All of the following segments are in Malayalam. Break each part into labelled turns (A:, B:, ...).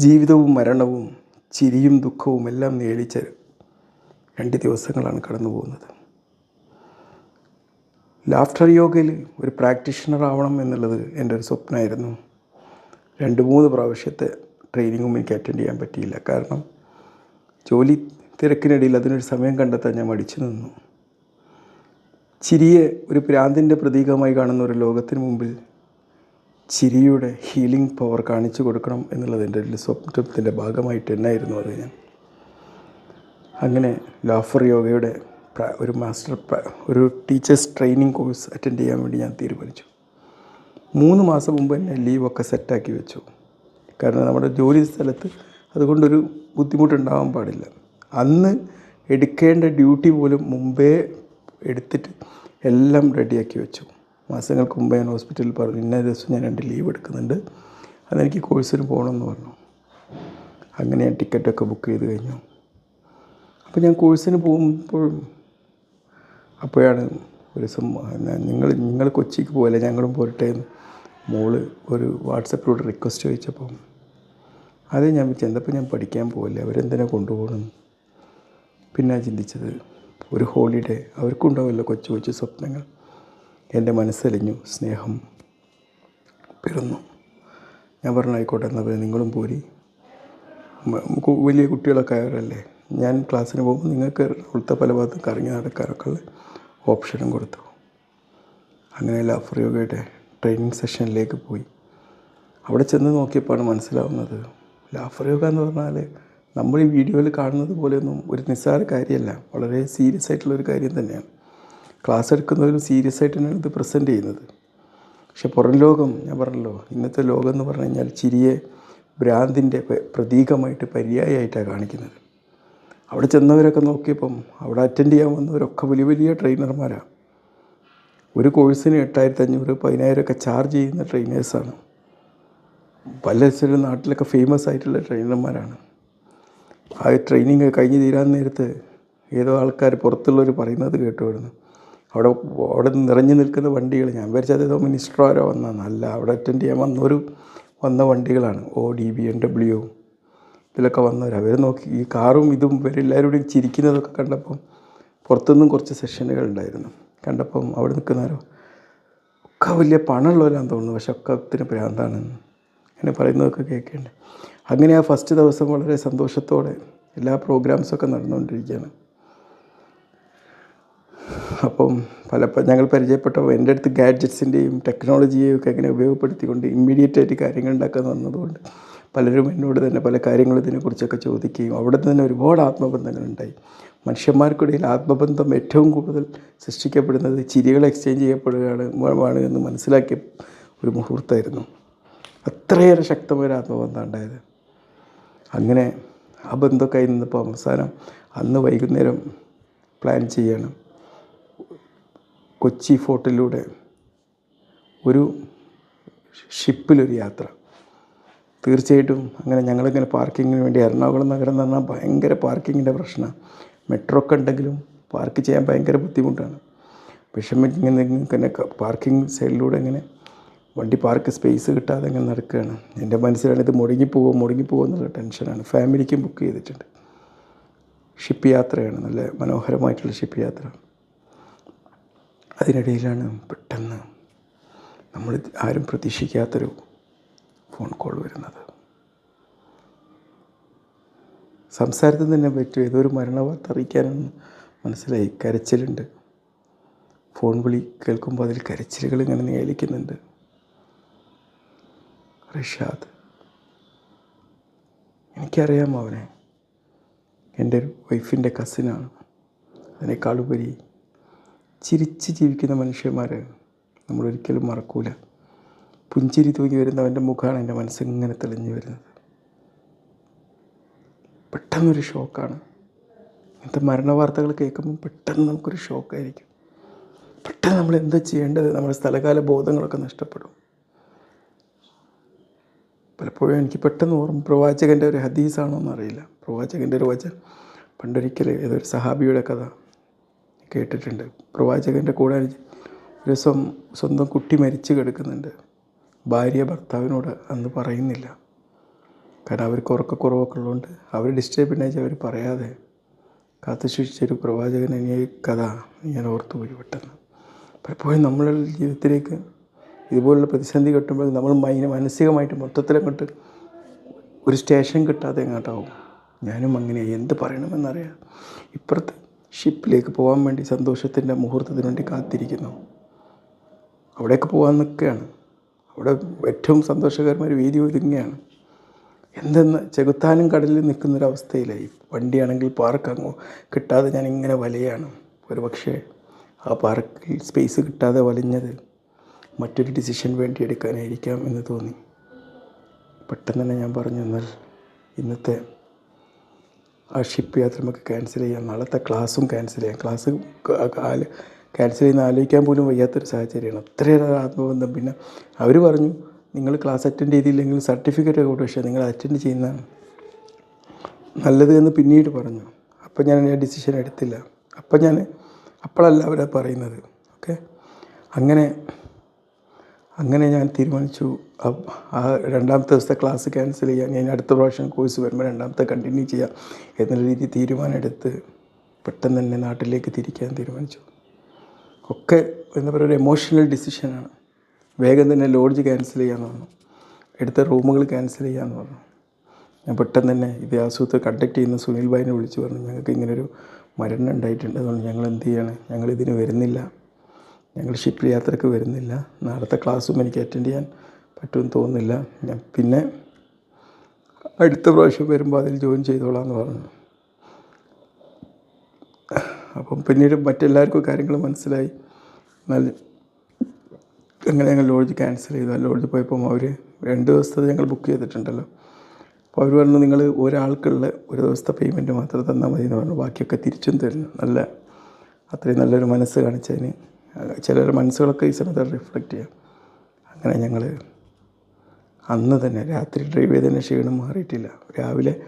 A: ജീവിതവും മരണവും ചിരിയും ദുഃഖവും എല്ലാം നേടിച്ച രണ്ട് ദിവസങ്ങളാണ് കടന്നു പോകുന്നത്. ലാഫ്റ്റർ യോഗയിൽ ഒരു പ്രാക്ടീഷണർ ആവണം എന്നുള്ളത് എന്റെ ഒരു സ്വപ്നമായിരുന്നു രണ്ട് മൂന്ന് പ്രാവശ്യത്തെ ട്രെയിനിങ്ങും എനിക്ക് അറ്റൻഡ് ചെയ്യാൻ പറ്റിയില്ല. കാരണം ജോലി തിരക്കിനിടയിൽ അതിനൊരു സമയം കണ്ടെത്താൻ ഞാൻ മടിച്ചു നിന്നു. ചിരിയെ ഒരു പ്രാന്തിന്റെ പ്രതീകമായി കാണുന്ന ഒരു ലോകത്തിന് മുമ്പിൽ ചിരിയുടെ ഹീലിംഗ് പവർ കാണിച്ചു കൊടുക്കണം എന്നുള്ളത് എന്റെ ഒരു സ്വപ്നത്തിന്റെ ഭാഗമായിട്ട് തന്നെയായിരുന്നു അത് ഞാൻ. അങ്ങനെ ലാഫർ യോഗയുടെ ഒരു മാസ്റ്റർ ഒരു ടീച്ചേഴ്സ് ട്രെയിനിങ് കോഴ്സ് അറ്റൻഡ് ചെയ്യാൻ വേണ്ടി ഞാൻ തീരുമാനിച്ചു. മൂന്ന് മാസം മുമ്പ് തന്നെ ലീവൊക്കെ സെറ്റാക്കി വെച്ചു. കാരണം നമ്മുടെ ജോലി സ്ഥലത്ത് അതുകൊണ്ടൊരു ബുദ്ധിമുട്ടുണ്ടാവാൻ പാടില്ല. അന്ന് എടുക്കേണ്ട ഡ്യൂട്ടി പോലും മുമ്പേ എടുത്തിട്ട് എല്ലാം റെഡിയാക്കി വെച്ചു. മാസങ്ങൾക്ക് മുമ്പ് ഞാൻ ഹോസ്പിറ്റലിൽ പറഞ്ഞു ഇന്ന ദിവസം ഞാൻ രണ്ട് ലീവ് എടുക്കുന്നുണ്ട്. അതെനിക്ക് കോഴ്സിന് പോകണമെന്ന് പറഞ്ഞു. അങ്ങനെ ഞാൻ ടിക്കറ്റൊക്കെ ബുക്ക് ചെയ്ത് കഴിഞ്ഞു. അപ്പോൾ ഞാൻ കോഴ്സിന് പോകുമ്പോൾ അപ്പോഴാണ് ഒരു ദിവസം നിങ്ങൾ നിങ്ങൾ കൊച്ചിക്ക് പോകല്ലേ ഞങ്ങളും പോരട്ടെ എന്ന് മോൾ ഒരു വാട്സപ്പിലൂടെ റിക്വസ്റ്റ് ചോദിച്ചപ്പോൾ അത് ഞാൻ ചെന്നപ്പോൾ ഞാൻ പഠിക്കാൻ പോകല്ലേ അവരെന്തിനാ കൊണ്ടുപോകണം പിന്നെ ചിന്തിച്ചത് ഒരു ഹോളിഡേ അവർക്കുണ്ടാവുമല്ലോ കൊച്ചു കൊച്ചു സ്വപ്നങ്ങൾ. എന്റെ മനസ്സലിഞ്ഞു സ്നേഹം പെരുന്നു. ഞാൻ പറഞ്ഞു ആയിക്കോട്ടെ എന്നാൽ പിന്നെ നിങ്ങളും പോരി. വലിയ കുട്ടികളൊക്കെ ആയവരല്ലേ? ഞാൻ ക്ലാസ്സിന് പോകുമ്പോൾ നിങ്ങൾക്ക് ഉൾത്തെ പല ഭാഗത്തും കറങ്ങി നടക്കാനൊക്കെ ഓപ്ഷനും കൊടുത്തു. അങ്ങനെ ലാഫർ യോഗയുടെ ട്രെയിനിങ് സെഷനിലേക്ക് പോയി. അവിടെ ചെന്ന് നോക്കിയപ്പോഴാണ് മനസ്സിലാവുന്നത് ലാഫർ യോഗ എന്ന് പറഞ്ഞാൽ നമ്മൾ ഈ വീഡിയോയിൽ കാണുന്നത് പോലെയൊന്നും ഒരു നിസ്സാര കാര്യമല്ല. വളരെ സീരിയസ് ആയിട്ടുള്ള ഒരു കാര്യം തന്നെയാണ്. ക്ലാസ് എടുക്കുന്നവരും സീരിയസ് ആയിട്ട് തന്നെയാണ് ഇത് പ്രസന്റ് ചെയ്യുന്നത്. പക്ഷെ പുറം ലോകം ഞാൻ പറഞ്ഞല്ലോ ഇന്നത്തെ ലോകം എന്ന് പറഞ്ഞു കഴിഞ്ഞാൽ ചിരിയെ ഭ്രാന്തിന്റെ പ്രതീകമായിട്ട് പര്യായമായിട്ടാണ് കാണിക്കുന്നത്. അവിടെ ചെന്നവരൊക്കെ നോക്കിയപ്പം അവിടെ അറ്റൻഡ് ചെയ്യാൻ വന്നവരൊക്കെ വലിയ വലിയ ട്രെയിനർമാരാണ് ഒരു കോഴ്സിന് എട്ടായിരത്തി അഞ്ഞൂറ് പതിനായിരമൊക്കെ ചാർജ് ചെയ്യുന്ന ട്രെയിനേഴ്സാണ് പല നാട്ടിലൊക്കെ ഫേമസ് ആയിട്ടുള്ള ട്രെയിനർമാരാണ് ആ ട്രെയിനിങ് കഴിഞ്ഞ് തീരാൻ നേരത്ത് ഏതോ ആൾക്കാർ പുറത്തുള്ളവർ പറയുന്നത് കേട്ടു അവിടെ അവിടെ നിറഞ്ഞു നിൽക്കുന്ന വണ്ടികൾ ഞാൻ വിചാരിച്ചത് ഏതോ മിനിസ്റ്ററോ ആരോ വന്നതാണ്. അല്ല അവിടെ അറ്റൻഡ് ചെയ്യാൻ വന്നൊരു വന്ന വണ്ടികളാണ്. Audi B M W ഇതിലൊക്കെ വന്നവർ അവർ നോക്കി ഈ കാറും ഇതും ഇവരെല്ലാവരും കൂടി ചിരിക്കുന്നതൊക്കെ കണ്ടപ്പം പുറത്തുനിന്നും കുറച്ച് സെഷനുകൾ ഉണ്ടായിരുന്നു. കണ്ടപ്പം അവിടെ നിൽക്കുന്നവരോ ഒക്കെ വലിയ പണമുള്ളവരാന്ന് തോന്നുന്നു പക്ഷെ ഒക്കെ ഒത്തിരി ഭ്രാന്താണെന്ന് അങ്ങനെ പറയുന്നതൊക്കെ കേൾക്കേണ്ടത് അങ്ങനെ ആ ഫസ്റ്റ് ദിവസം വളരെ സന്തോഷത്തോടെ എല്ലാ പ്രോഗ്രാംസൊക്കെ നടന്നുകൊണ്ടിരിക്കുകയാണ്. അപ്പം പല ഞങ്ങൾ പരിചയപ്പെട്ട എന്റെ അടുത്ത് ഗാഡ്ജറ്റ്സിന്റെയും ടെക്നോളജിയെയും ഒക്കെ എങ്ങനെ ഉപയോഗപ്പെടുത്തിക്കൊണ്ട് ഇമ്മീഡിയറ്റ് ആയിട്ട് കാര്യങ്ങൾ ഉണ്ടാക്കാൻ വന്നതുകൊണ്ട് പലരും എന്നോട് തന്നെ പല കാര്യങ്ങളും ഇതിനെക്കുറിച്ചൊക്കെ ചോദിക്കുകയും അവിടെ തന്നെ ഒരുപാട് ആത്മബന്ധങ്ങളുണ്ടായി മനുഷ്യന്മാർക്കിടയിൽ ആത്മബന്ധം ഏറ്റവും കൂടുതൽ സൃഷ്ടിക്കപ്പെടുന്നത് ചിരികൾ എക്സ്ചേഞ്ച് ചെയ്യപ്പെടുകയാണ് എന്ന് മനസ്സിലാക്കിയ ഒരു മുഹൂർത്തമായിരുന്നു അത്രയേറെ ശക്തമായ ആത്മബന്ധം ഉണ്ടായത് അങ്ങനെ ആ ബന്ധമൊക്കെ നിന്നപ്പോൾ അവസാനം അന്ന് വൈകുന്നേരം പ്ലാൻ ചെയ്യണം. കൊച്ചി ഫോർട്ടിലൂടെ ഒരു ഷിപ്പിലൊരു യാത്ര. തീർച്ചയായിട്ടും അങ്ങനെ ഞങ്ങളിങ്ങനെ പാർക്കിങ്ങിന് വേണ്ടി എറണാകുളം നഗരം എന്ന് പറഞ്ഞാൽ ഭയങ്കര പാർക്കിങ്ങിന്റെ പ്രശ്നമാണ്. മെട്രോ ഒക്കെ ഉണ്ടെങ്കിലും പാർക്ക് ചെയ്യാൻ ഭയങ്കര ബുദ്ധിമുട്ടാണ്. വിഷമിച്ച് ഇങ്ങനെ പാർക്കിംഗ് സൈഡിലൂടെ ഇങ്ങനെ വണ്ടി പാർക്ക് സ്പേസ് കിട്ടാതെ ഇങ്ങനെ നടക്കുകയാണ്. എന്റെ മനസ്സിലാണ് ഇത് മുടങ്ങിപ്പോകുമോ മുടങ്ങിപ്പോകുമോ എന്നുള്ള ടെൻഷനാണ്. ഫാമിലിക്കും ബുക്ക് ചെയ്തിട്ടുണ്ട്. ഷിപ്പ് യാത്രയാണ് നല്ല മനോഹരമായിട്ടുള്ള ഷിപ്പ് യാത്ര. അതിനിടയിലാണ് പെട്ടെന്ന് നമ്മൾ ആരും പ്രതീക്ഷിക്കാത്തൊരു ഫോൺ കോൾ വരുന്നത്. സംസാരത്തിൽ തന്നെ പറ്റും. ഏതോ ഒരു മരണവാർത്ത അറിയിക്കാനെന്ന് മനസ്സിലായി. കരച്ചിലുണ്ട്. ഫോൺ വിളി കേൾക്കുമ്പോൾ അതിൽ കരച്ചിലുകൾ ഇങ്ങനെ നിയലിക്കുന്നുണ്ട് റിഷാദ് എനിക്കറിയാം അവനെ. എന്റെ വൈഫിന്റെ കസിനാണ് അതിനേക്കാളുപരി ചിരിച്ച് ജീവിക്കുന്ന മനുഷ്യന്മാരെ നമ്മൾ ഒരിക്കലും മറക്കൂല. പുഞ്ചിരി തൂങ്ങി വരുന്നവന്റെ മുഖമാണ് എന്റെ മനസ്സിങ്ങനെ തെളിഞ്ഞു വരുന്നത്. പെട്ടെന്നൊരു ഷോക്കാണ്. ഇങ്ങനത്തെ മരണ വാർത്തകൾ കേൾക്കുമ്പോൾ പെട്ടെന്ന് നമുക്കൊരു ഷോക്കായിരിക്കും. പെട്ടെന്ന് നമ്മൾ എന്താ ചെയ്യേണ്ടത്? നമ്മുടെ സ്ഥലകാല ബോധങ്ങളൊക്കെ നഷ്ടപ്പെടും. പലപ്പോഴും എനിക്ക് പെട്ടെന്ന് ഓർമ്മ പ്രവാചകന്റെ ഒരു ഹദീസാണോ എന്നറിയില്ല പ്രവാചകന്റെ ഒരു വചനം. പണ്ടൊരിക്കൽ ഏതൊരു സഹാബിയുടെ കഥ. കേട്ടിട്ടുണ്ട്. പ്രവാചകന്റെ കൂടെ രസം സ്വന്തം കുട്ടി മരിച്ചു കിടക്കുന്നുണ്ട്. ഭാര്യ ഭർത്താവിനോട് അന്ന് പറയുന്നില്ല. കാരണം അവർക്ക് ഉറക്കക്കുറവൊക്കെ ഉള്ളതുകൊണ്ട് അവർ ഡിസ്റ്റർബ് അവർ പറയാതെ കാത്തു സൂക്ഷിച്ചൊരു പ്രവാചകൻ കഥ ഞാൻ ഓർത്തു പോയി പെട്ടെന്ന്. പലപ്പോഴും നമ്മളുടെ ജീവിതത്തിലേക്ക് ഇതുപോലുള്ള പ്രതിസന്ധി കിട്ടുമ്പോൾ നമ്മൾ മൈന മാനസികമായിട്ട് മൊത്തത്തിലങ്ങോട്ട് ഒരു സ്റ്റേഷൻ കിട്ടാതെ എങ്ങോട്ടാവും ഞാനും അങ്ങനെ എന്ത് പറയണമെന്നറിയാം. ഇപ്പുറത്ത് ഷിപ്പിലേക്ക് പോകാൻ വേണ്ടി സന്തോഷത്തിന്റെ മുഹൂർത്തത്തിന് വേണ്ടി കാത്തിരിക്കുന്നു. അവിടേക്ക് പോകാൻ നിൽക്കുകയാണ്. അവിടെ ഏറ്റവും സന്തോഷകരമായ വീതി ഒരുങ്ങുകയാണ് എന്തെന്ന് ചെകുത്താനും കടലിൽ നിൽക്കുന്നൊരവസ്ഥയിലായി. വണ്ടിയാണെങ്കിൽ പാർക്ക് അങ്ങോ കിട്ടാതെ ഞാൻ ഇങ്ങനെ വലയാണ്. ഒരു പക്ഷേ ആ പാർക്കിൽ സ്പേസ് കിട്ടാതെ വലഞ്ഞത് മറ്റൊരു ഡിസിഷൻ വേണ്ടി എടുക്കാനായിരിക്കാം എന്ന് തോന്നി. പെട്ടെന്ന് തന്നെ ഞാൻ പറഞ്ഞു എന്നാൽ ഇന്നത്തെ ആ ഷിപ്പ് യാത്ര നമുക്ക് ക്യാൻസൽ ചെയ്യാം. നാളത്തെ ക്ലാസ്സും ക്യാൻസൽ ചെയ്യാം. ക്ലാസ് ക്യാൻസൽ ചെയ്യുന്ന ആലോചിക്കാൻ പോലും വയ്യാത്തൊരു സാഹചര്യമാണ്. അത്രയേറെ ആത്മബന്ധം. പിന്നെ അവർ പറഞ്ഞു നിങ്ങൾ ക്ലാസ് അറ്റൻഡ് ചെയ്തില്ലെങ്കിൽ സർട്ടിഫിക്കറ്റ് ഒക്കെ പക്ഷേ നിങ്ങൾ അറ്റൻഡ് ചെയ്യുന്ന നല്ലത് എന്ന് പിന്നീട് പറഞ്ഞു. അപ്പം ഞാൻ ആ ഡിസിഷൻ എടുത്തില്ല. അപ്പം ഞാൻ അപ്പോഴല്ല അവരെ പറയുന്നത്. ഓക്കെ അങ്ങനെ അങ്ങനെ ഞാൻ തീരുമാനിച്ചു. ആ രണ്ടാമത്തെ ദിവസത്തെ ക്ലാസ് ക്യാൻസൽ ചെയ്യാൻ ഞാൻ അടുത്ത പ്രാവശ്യം കോഴ്സ് വരുമ്പോൾ രണ്ടാമത്തെ കണ്ടിന്യൂ ചെയ്യാം എന്നുള്ള രീതി തീരുമാനമെടുത്ത് പെട്ടെന്ന് തന്നെ നാട്ടിലേക്ക് തിരിക്കാൻ തീരുമാനിച്ചു. ഒക്കെ എന്താ പറയുക ഒരു എമോഷണൽ ഡിസിഷനാണ് വേഗം തന്നെ ലോഡ്ജ് ക്യാൻസൽ ചെയ്യാമെന്ന് പറഞ്ഞു. എടുത്ത റൂമുകൾ ക്യാൻസൽ ചെയ്യാമെന്ന് പറഞ്ഞു. ഞാൻ പെട്ടെന്ന് തന്നെ ഇത് ആസൂത്ത് കണ്ടക്ട് ചെയ്യുന്ന സുനിൽ ഭായിനെ വിളിച്ചു പറഞ്ഞു ഞങ്ങൾക്ക് ഇങ്ങനൊരു മരണം ഉണ്ടായിട്ടുണ്ട്. അതുകൊണ്ട് ഞങ്ങൾ എന്ത് ചെയ്യണം? ഞങ്ങൾ ഇതിന് വരുന്നില്ല. ഞങ്ങൾ ഷിപ്പ് യാത്രയ്ക്ക് വരുന്നില്ല. നാളത്തെ ക്ലാസ്സും എനിക്ക് അറ്റൻഡ് ചെയ്യാൻ പറ്റുമെന്ന് തോന്നുന്നില്ല. ഞാൻ പിന്നെ അടുത്ത പ്രാവശ്യം വരുമ്പോൾ അതിൽ ജോയിൻ ചെയ്തോളാം എന്ന് പറഞ്ഞു. അപ്പം പിന്നീട് മറ്റെല്ലാവർക്കും കാര്യങ്ങൾ മനസ്സിലായി. നല്ല അങ്ങനെ ഞങ്ങൾ ലോഡ്ജ് ക്യാൻസൽ ചെയ്തു. ആ ലോഡ്ജ് പോയപ്പം അവർ രണ്ട് ദിവസത്തെ ഞങ്ങൾ ബുക്ക് ചെയ്തിട്ടുണ്ടല്ലോ. അപ്പോൾ അവർ പറഞ്ഞു നിങ്ങൾ ഒരാൾക്കുള്ള ഒരു ദിവസത്തെ പേയ്മെന്റ് മാത്രം തന്നാൽ മതി എന്ന് പറഞ്ഞു. ബാക്കിയൊക്കെ തിരിച്ചും തരുന്നു. നല്ല അത്രയും നല്ലൊരു മനസ്സ് കാണിച്ചതിന് ചിലരുടെ മനസ്സുകളൊക്കെ ഈ സമയത്ത് റിഫ്ലക്റ്റ് ചെയ്യാം. അങ്ങനെ ഞങ്ങൾ അന്ന് തന്നെ രാത്രി ഡ്രൈവ് ചെയ്തതിന് ക്ഷീണം മാറിയിട്ടില്ല. രാവിലെ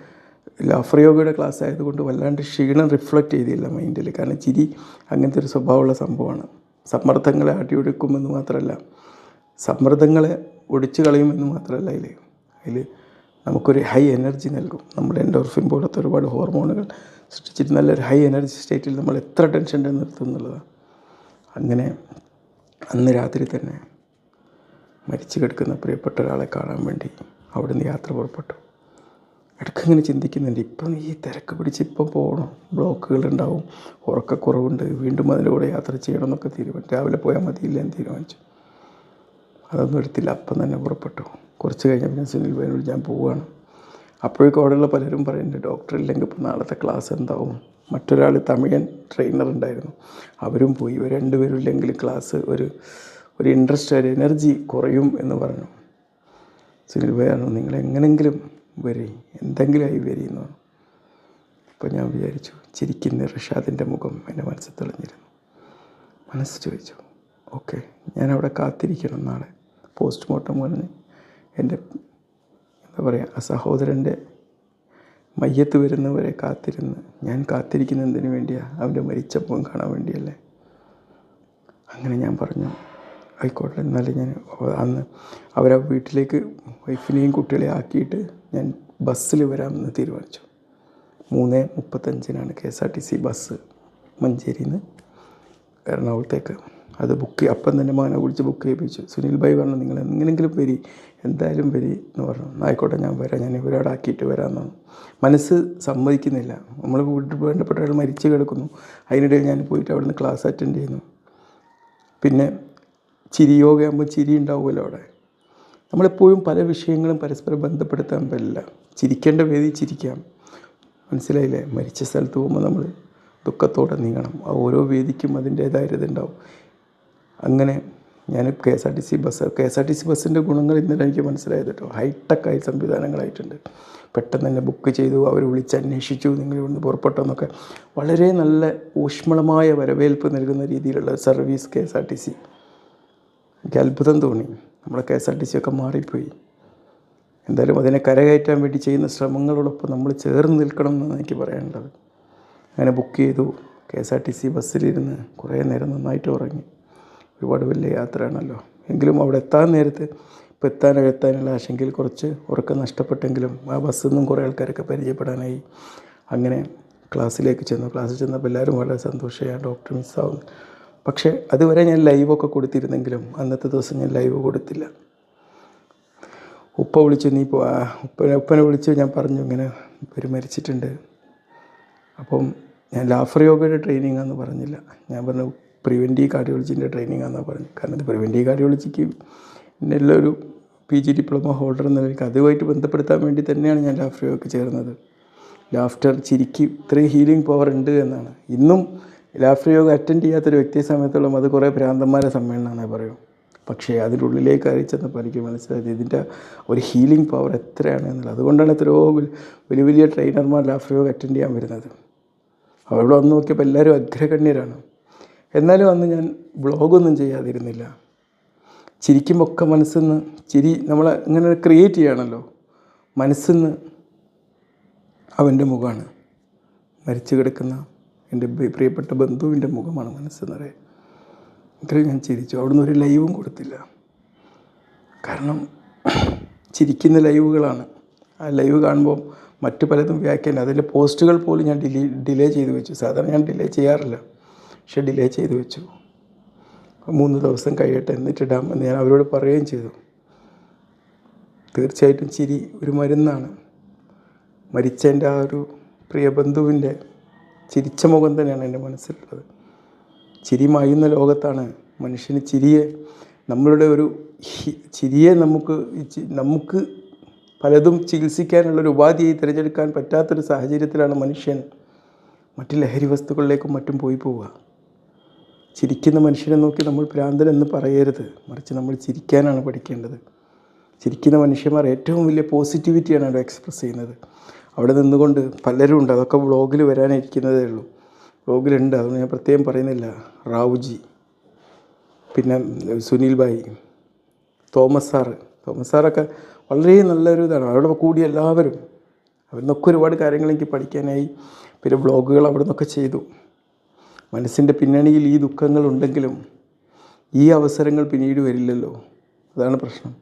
A: ലാഫ്രയോഗയുടെ ക്ലാസ് ആയതുകൊണ്ട് വല്ലാണ്ട് ക്ഷീണം റിഫ്ലക്റ്റ് ചെയ്തില്ല മൈൻഡിൽ കാരണം ചിരി അങ്ങനത്തെ ഒരു സ്വഭാവമുള്ള സംഭവമാണ്. സമ്മർദ്ദങ്ങളെ അടിയൊടുക്കുമെന്ന് മാത്രമല്ല സമ്മർദ്ദങ്ങളെ ഒടിച്ചു കളയുമെന്ന് മാത്രമല്ല അതിൽ അതിൽ നമുക്കൊരു ഹൈ എനർജി നൽകും. നമ്മുടെ എൻഡോർഫിൻ പോലത്തെ ഒരുപാട് ഹോർമോണുകൾ സൃഷ്ടിച്ചിട്ട് നല്ലൊരു ഹൈ എനർജി സ്റ്റേറ്റിൽ നമ്മൾ എത്ര ടെൻഷൻ നിർത്തും എന്നുള്ളതാണ്. അങ്ങനെ അന്ന് രാത്രി തന്നെ മരിച്ചു കിടക്കുന്ന പ്രിയപ്പെട്ട ഒരാളെ കാണാൻ വേണ്ടി അവിടുന്ന് യാത്ര പുറപ്പെട്ടു. ഇടയ്ക്കിങ്ങനെ ചിന്തിക്കുന്നുണ്ട് ഇപ്പം ഈ തിരക്ക് പിടിച്ച് ഇപ്പം പോകണം ബ്ലോക്കുകളുണ്ടാവും ഉറക്കക്കുറവുണ്ട്. വീണ്ടും അതിലൂടെ യാത്ര ചെയ്യണം എന്നൊക്കെ തീരുമാനിച്ചു. രാവിലെ പോയാൽ മതിയില്ല എന്ന് തീരുമാനിച്ചു. അതൊന്നും എടുത്തില്ല. അപ്പം തന്നെ പുറപ്പെട്ടു. കുറച്ച് കഴിഞ്ഞപ്പോൾ പിന്നെ സുനിൽ ഭായിനോട് ഞാൻ പോവുകയാണ്. അപ്പോഴേക്കും അവിടെയുള്ള പലരും പറയുന്നുണ്ട് ഡോക്ടർ ഇല്ലെങ്കിൽ ഇപ്പോൾ നാളത്തെ ക്ലാസ് എന്താവും? മറ്റൊരാൾ തമിഴൻ ട്രെയിനർ ഉണ്ടായിരുന്നു. അവരും പോയി. ഇവർ രണ്ടുപേരും ഇല്ലെങ്കിൽ ക്ലാസ് ഒരു ഒരു ഇൻട്രസ്റ്റ് ഒരു എനർജി കുറയും എന്ന് പറഞ്ഞു. സുനിൽ ഭയാണ് നിങ്ങൾ എങ്ങനെങ്കിലും വരി. എന്തെങ്കിലും ആയി വരി എന്ന് പറഞ്ഞു. അപ്പോൾ ഞാൻ വിചാരിച്ചു ചിരിക്കുന്ന റിഷാദിന്റെ മുഖം എന്റെ മനസ്സിൽ തെളിഞ്ഞിരുന്നു. മനസ്സ് ചോദിച്ചു ഓക്കെ ഞാനവിടെ കാത്തിരിക്കണം നാളെ. പോസ്റ്റ്മോർട്ടം പറഞ്ഞ് എന്റെ എന്താ പറയുക സഹോദരന്റെ മയ്യത്ത് വരുന്നവരെ കാത്തിരുന്ന് ഞാൻ കാത്തിരിക്കുന്ന എന്തിനു വേണ്ടിയാണ് അവന്റെ മരിച്ച മുഖം കാണാൻ വേണ്ടിയല്ലേ? അങ്ങനെ ഞാൻ പറഞ്ഞു ആയിക്കോട്ടെ എന്നാലും ഞാൻ അന്ന് അവരെ വീട്ടിലേക്ക് വൈഫിനെയും കുട്ടികളെയും ആക്കിയിട്ട് ഞാൻ ബസ്സിൽ വരാമെന്ന് തീരുമാനിച്ചു. മൂന്ന് മുപ്പത്തഞ്ചിനാണ് K S R T C bus മഞ്ചേരിയിൽ നിന്ന് എറണാകുളത്തേക്ക്. അത് ബുക്ക് അപ്പം തന്നെ മകനെ വിളിച്ച് ബുക്ക് ചെയ്യിപ്പിച്ചു. സുനിൽ ഭായി പറഞ്ഞു നിങ്ങൾ എങ്ങനെങ്കിലും വരി എന്തായാലും വരി എന്ന് പറഞ്ഞു. "എന്നാ ആയിക്കോട്ടെ ഞാൻ വരാം. ഞാൻ ഇവരോട് ആക്കിയിട്ട് വരാമെന്നാണ്. മനസ്സ് സമ്മതിക്കുന്നില്ല. നമ്മൾ വീട്ടിൽ വേണ്ടപ്പെട്ട ഒരാൾ മരിച്ചു കിടക്കുന്നു. അതിനിടയിൽ ഞാൻ പോയിട്ട് അവിടെ നിന്ന് ക്ലാസ് അറ്റൻഡ് ചെയ്യുന്നു. പിന്നെ ചിരി ചിരി ഉണ്ടാവുമല്ലോ അവിടെ. നമ്മളെപ്പോഴും പല വിഷയങ്ങളും പരസ്പരം ബന്ധപ്പെടുത്താൻ പറ്റില്ല. ചിരിക്കേണ്ട വേദി ചിരിക്കാം. മനസ്സിലായില്ലേ? മരിച്ച സ്ഥലത്ത് പോകുമ്പോൾ നമ്മൾ ദുഃഖത്തോടെ നീങ്ങണം. ആ ഓരോ വേദിക്കും അതിന്റേതായ ഇതുണ്ടാവും. അങ്ങനെ ഞാൻ K S R T C bus K S R T C ബസ്സിന്റെ ഗുണങ്ങൾ ഇന്നലെ എനിക്ക് മനസ്സിലായത് കേട്ടോ. ഹൈടെക്കായി സംവിധാനങ്ങളായിട്ടുണ്ട്. പെട്ടെന്ന് തന്നെ ബുക്ക് ചെയ്തു അവർ വിളിച്ച് അന്വേഷിച്ചു നിങ്ങൾ ഇവിടുന്ന് പുറപ്പെട്ടോ എന്നൊക്കെ. വളരെ നല്ല ഊഷ്മളമായ വരവേൽപ്പ് നൽകുന്ന രീതിയിലുള്ള service K S R T C. എനിക്ക് അത്ഭുതം തോന്നി. നമ്മുടെ K S R T C ഒക്കെ മാറിപ്പോയി. എന്തായാലും അതിനെ കരകയറ്റാൻ വേണ്ടി ചെയ്യുന്ന ശ്രമങ്ങളോടൊപ്പം നമ്മൾ ചേർന്ന് നിൽക്കണം എന്നാണ് എനിക്ക് പറയാനുള്ളത്. അങ്ങനെ ബുക്ക് ചെയ്തു. K S R T C ബസ്സിലിരുന്ന് കുറേ നേരം നന്നായിട്ട് ഉറങ്ങി. ഒരുപാട് വലിയ യാത്രയാണല്ലോ. എങ്കിലും അവിടെ എത്താൻ നേരത്ത് ഇപ്പം എത്താനോ എത്താനുള്ള ആശങ്കയിൽ കുറച്ച് ഉറക്കം നഷ്ടപ്പെട്ടെങ്കിലും ആ ബസ്സിൽ നിന്നും കുറേ ആൾക്കാരൊക്കെ പരിചയപ്പെടാനായി. അങ്ങനെ ക്ലാസ്സിലേക്ക് ചെന്നു. ക്ലാസ്സിൽ ചെന്നപ്പോൾ എല്ലാവരും വളരെ സന്തോഷമായി. ഡോക്ടർ മിസ്സാവും പക്ഷേ അതുവരെ ഞാൻ ലൈവൊക്കെ കൊടുത്തിരുന്നെങ്കിലും അന്നത്തെ ദിവസം ഞാൻ ലൈവ് കൊടുത്തില്ല. ഉപ്പ വിളിച്ചു നീ പോ ആ, ഉപ്പനെ ഉപ്പനെ വിളിച്ച്. ഞാൻ പറഞ്ഞു ഇങ്ങനെ ഇവർ മരിച്ചിട്ടുണ്ട്. അപ്പം ഞാൻ ലാഫർ യോഗയുടെ ട്രെയിനിങ് ആണെന്ന് പറഞ്ഞില്ല. ഞാൻ പറഞ്ഞു പ്രിവെന്റീവ് കാർഡിയോളജീന്റെ ട്രെയിനിങ് ആണെന്നാണ് പറഞ്ഞത്. കാരണം ഇത് പ്രിവെന്റീവ് കാർഡിയോളജിക്ക് നല്ലൊരു പി ജി ഡിപ്ലോമ ഹോൾഡർ എന്ന നിലയ്ക്ക് അതുമായിട്ട് ബന്ധപ്പെടുത്താൻ വേണ്ടി തന്നെയാണ് ഞാൻ ലാഫർ ചേർന്നത്. ലാഫ്റ്റർ ചിരിക്ക് ഇത്രയും ഹീലിംഗ് പവർ ഉണ്ട് എന്നാണ്. ഇന്നും ലാഫ്റ്റർ യോഗ അറ്റൻഡ് ചെയ്യാത്തൊരു വ്യക്തിയെ സമയത്തോളം അത് കുറേ ഭ്രാന്തന്മാരെ സമ്മേളനമാണ് പറയും. പക്ഷേ അതിന്റെ ഉള്ളിലേക്ക് അറിയിച്ചെന്നപ്പോൾ എനിക്ക് മനസ്സിലായത് ഇതിന്റെ ഒരു ഹീലിംഗ് പവർ എത്രയാണ് എന്നുള്ളത്. അതുകൊണ്ടാണ് എത്രയോ വലിയ വലിയ ട്രെയിനർമാർ ലാഫ്റ്റർ യോഗ അറ്റൻഡ് ചെയ്യാൻ വരുന്നത്. അവിടെ വന്ന് നോക്കിയപ്പോൾ എല്ലാവരും അഗ്രഗണ്യരാണ്. എന്നാലും അന്ന് ഞാൻ വ്ളോഗൊന്നും ചെയ്യാതിരുന്നില്ല. ചിരിക്കുമ്പോൾ ഒക്കെ നിന്ന് ചിരി നമ്മൾ ഇങ്ങനെ ക്രിയേറ്റ് ചെയ്യണമല്ലോ മനസ്സിൽ അവന്റെ മുഖമാണ് മരിച്ചു കിടക്കുന്ന എന്റെ പ്രിയപ്പെട്ട ബന്ധുവിന്റെ മുഖമാണ് മനസ്സ് നിറയെ ഇത്രയും ഞാൻ ചിരിച്ചു. അവിടുന്ന് ഒരു ലൈവും കൊടുത്തില്ല. കാരണം ചിരിക്കുന്ന ലൈവുകളാണ് ആ ലൈവ് കാണുമ്പോൾ മറ്റു പലതും വ്യാഖ്യാനം. അതിന്റെ പോസ്റ്റുകൾ പോലും ഞാൻ ഡിലേ ഡിലേ ചെയ്ത് വെച്ചു. സാധാരണ ഞാൻ ഡിലേ ചെയ്യാറില്ല. പക്ഷെ ചെയ്തു വെച്ചു. മൂന്ന് ദിവസം കഴിയട്ടെ എന്നിട്ടിടാം എന്ന് ഞാൻ അവരോട് പറയുകയും ചെയ്തു. തീർച്ചയായിട്ടും ചിരി ഒരു മരുന്നാണ്. മരിച്ച എന്റെ ആ ഒരു പ്രിയബന്ധുവിന്റെ ചിരിച്ച മുഖം തന്നെയാണ് എന്റെ മനസ്സിലുള്ളത്. ചിരി മായുന്ന ലോകത്താണ് മനുഷ്യന് ചിരിയെ നമ്മളുടെ ഒരു ചിരിയെ നമുക്ക് നമുക്ക് പലതും ചികിത്സിക്കാനുള്ളൊരു ഉപാധിയായി തിരഞ്ഞെടുക്കാൻ പറ്റാത്തൊരു സാഹചര്യത്തിലാണ് മനുഷ്യൻ മറ്റു ലഹരി വസ്തുക്കളിലേക്കും മറ്റും പോയി പോവുക. ചിരിക്കുന്ന മനുഷ്യനെ നോക്കി നമ്മൾ ഭ്രാന്തൻ എന്ന് പറയരുത്. മറിച്ച് നമ്മൾ ചിരിക്കാനാണ് പഠിക്കേണ്ടത്. ചിരിക്കുന്ന മനുഷ്യന്മാർ ഏറ്റവും വലിയ പോസിറ്റിവിറ്റിയാണ് അവിടെ എക്സ്പ്രസ് ചെയ്യുന്നത്. അവിടെ നിന്നുകൊണ്ട് പലരും ഉണ്ട്. അതൊക്കെ വ്ളോഗിൽ വരാനിരിക്കുന്നതേ ഉള്ളൂ. വ്ളോഗിലുണ്ട് അതുകൊണ്ട് ഞാൻ പ്രത്യേകം പറയുന്നില്ല. റാവുജി. പിന്നെ Sunil bhai. Thomas sir Thomas സാറൊക്കെ വളരെ നല്ലൊരു ഇതാണ്. അവിടെ കൂടി എല്ലാവരും. അവിടെ നിന്നൊക്കെ ഒരുപാട് കാര്യങ്ങൾ എനിക്ക് പഠിക്കാനായി. പിന്നെ വ്ളോഗുകൾ അവിടെ നിന്നൊക്കെ ചെയ്തു. മനസ്സിന്റെ പിന്നണിയിൽ ഈ ദുഃഖങ്ങളുണ്ടെങ്കിലും ഈ അവസരങ്ങൾ പിന്നീട് വരില്ലല്ലോ. അതാണ് പ്രശ്നം.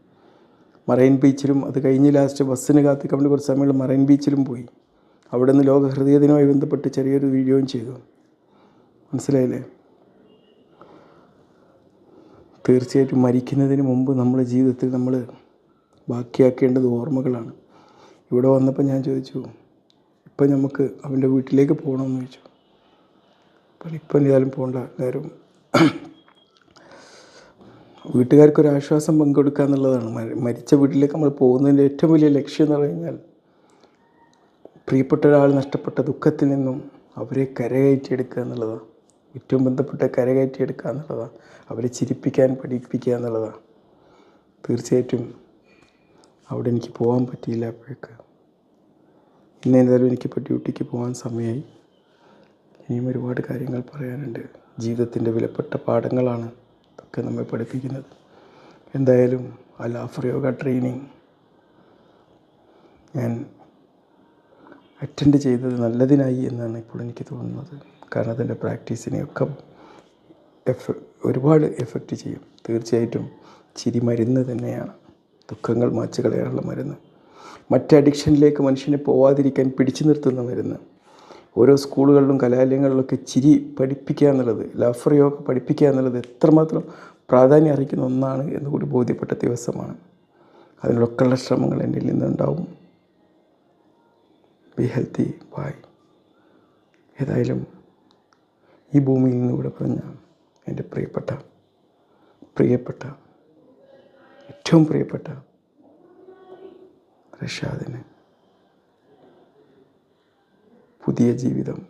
A: മറൈൻ ബീച്ചിലും അത് കഴിഞ്ഞ് ലാസ്റ്റ് ബസ്സിന് കാത്തി കമ്പനി കുറച്ച് സമയങ്ങൾ മറൈൻ ബീച്ചിലും പോയി. അവിടെ നിന്ന് ലോക ഹൃദയ ബന്ധപ്പെട്ട് ചെറിയൊരു വീഡിയോയും ചെയ്തു. മനസ്സിലായില്ലേ? തീർച്ചയായിട്ടും മരിക്കുന്നതിന് മുമ്പ് നമ്മുടെ ജീവിതത്തിൽ നമ്മൾ ബാക്കിയാക്കേണ്ടത് ഓർമ്മകളാണ്. ഇവിടെ വന്നപ്പോൾ ഞാൻ ചോദിച്ചു ഇപ്പം നമുക്ക് അവന്റെ വീട്ടിലേക്ക് പോകണമെന്ന് ചോദിച്ചു. എന്തായാലും പോകണ്ട എല്ലാവരും. വീട്ടുകാർക്കൊരു ആശ്വാസം പങ്കുകൊടുക്കുക എന്നുള്ളതാണ്. മരിച്ച വീട്ടിലേക്ക് നമ്മൾ പോകുന്നതിന്റെ ഏറ്റവും വലിയ ലക്ഷ്യം എന്ന് പറഞ്ഞാൽ പ്രിയപ്പെട്ട ഒരാൾ നഷ്ടപ്പെട്ട ദുഃഖത്തിൽ നിന്നും അവരെ കരകയറ്റിയെടുക്കുക എന്നുള്ളതാണ്. ഏറ്റവും ബന്ധപ്പെട്ട കരകയറ്റിയെടുക്കുക എന്നുള്ളതാണ്. അവരെ ചിരിപ്പിക്കാൻ പഠിപ്പിക്കുക എന്നുള്ളതാണ്. തീർച്ചയായിട്ടും അവിടെ എനിക്ക് പോകാൻ പറ്റിയില്ല അപ്പോഴേക്ക്. ഇന്ന് എന്തായാലും എനിക്കിപ്പോൾ ഡ്യൂട്ടിക്ക് പോകാൻ സമയമായി. ഇനിയും ഒരുപാട് കാര്യങ്ങൾ പറയാനുണ്ട്. ജീവിതത്തിന്റെ വിലപ്പെട്ട പാഠങ്ങളാണ് ഇതൊക്കെ നമ്മെ പഠിപ്പിക്കുന്നത്. എന്തായാലും ആ യോഗ ട്രെയിനിങ് ഞാൻ അറ്റൻഡ് ചെയ്തത് നല്ലതിനായി എന്നാണ് ഇപ്പോൾ എനിക്ക് തോന്നുന്നത്. കാരണം അതിന്റെ പ്രാക്ടീസിനെയൊക്കെ എഫ് ഒരുപാട് എഫക്റ്റ് ചെയ്യും. തീർച്ചയായിട്ടും ചിരി മരുന്ന് തന്നെയാണ്. ദുഃഖങ്ങൾ മാച്ചു കളയാനുള്ള മരുന്ന്. മറ്റ് അഡിക്ഷനിലേക്ക് മനുഷ്യനെ പോവാതിരിക്കാൻ പിടിച്ചു നിർത്തുന്ന മരുന്ന്. ഓരോ സ്കൂളുകളിലും കലാലയങ്ങളിലൊക്കെ ചിരി പഠിപ്പിക്കുക എന്നുള്ളത് ലാഫർ യോഗ പഠിപ്പിക്കുക എന്നുള്ളത് എത്രമാത്രം പ്രാധാന്യം അർഹിക്കുന്ന ഒന്നാണ് എന്ന് കൂടി ബോധ്യപ്പെട്ട ദിവസമാണ്. അതിനൊക്കെയുള്ള ശ്രമങ്ങൾ എന്നിൽ നിന്നുണ്ടാവും. ബി ഹെൽത്തി ബായ് ഏതായാലും ഈ ഭൂമിയിൽ നിന്ന് ഇവിടെ പറഞ്ഞ എന്റെ പ്രിയപ്പെട്ട പ്രിയപ്പെട്ട ഏറ്റവും പ്രിയപ്പെട്ട റഷാദിന് പുതിയ ജീവിതം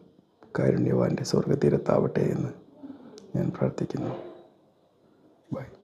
A: കാരുണ്യവാന്റെ സ്വർഗതീരത്താവട്ടെ എന്ന് ഞാൻ പ്രാർത്ഥിക്കുന്നു. ബൈ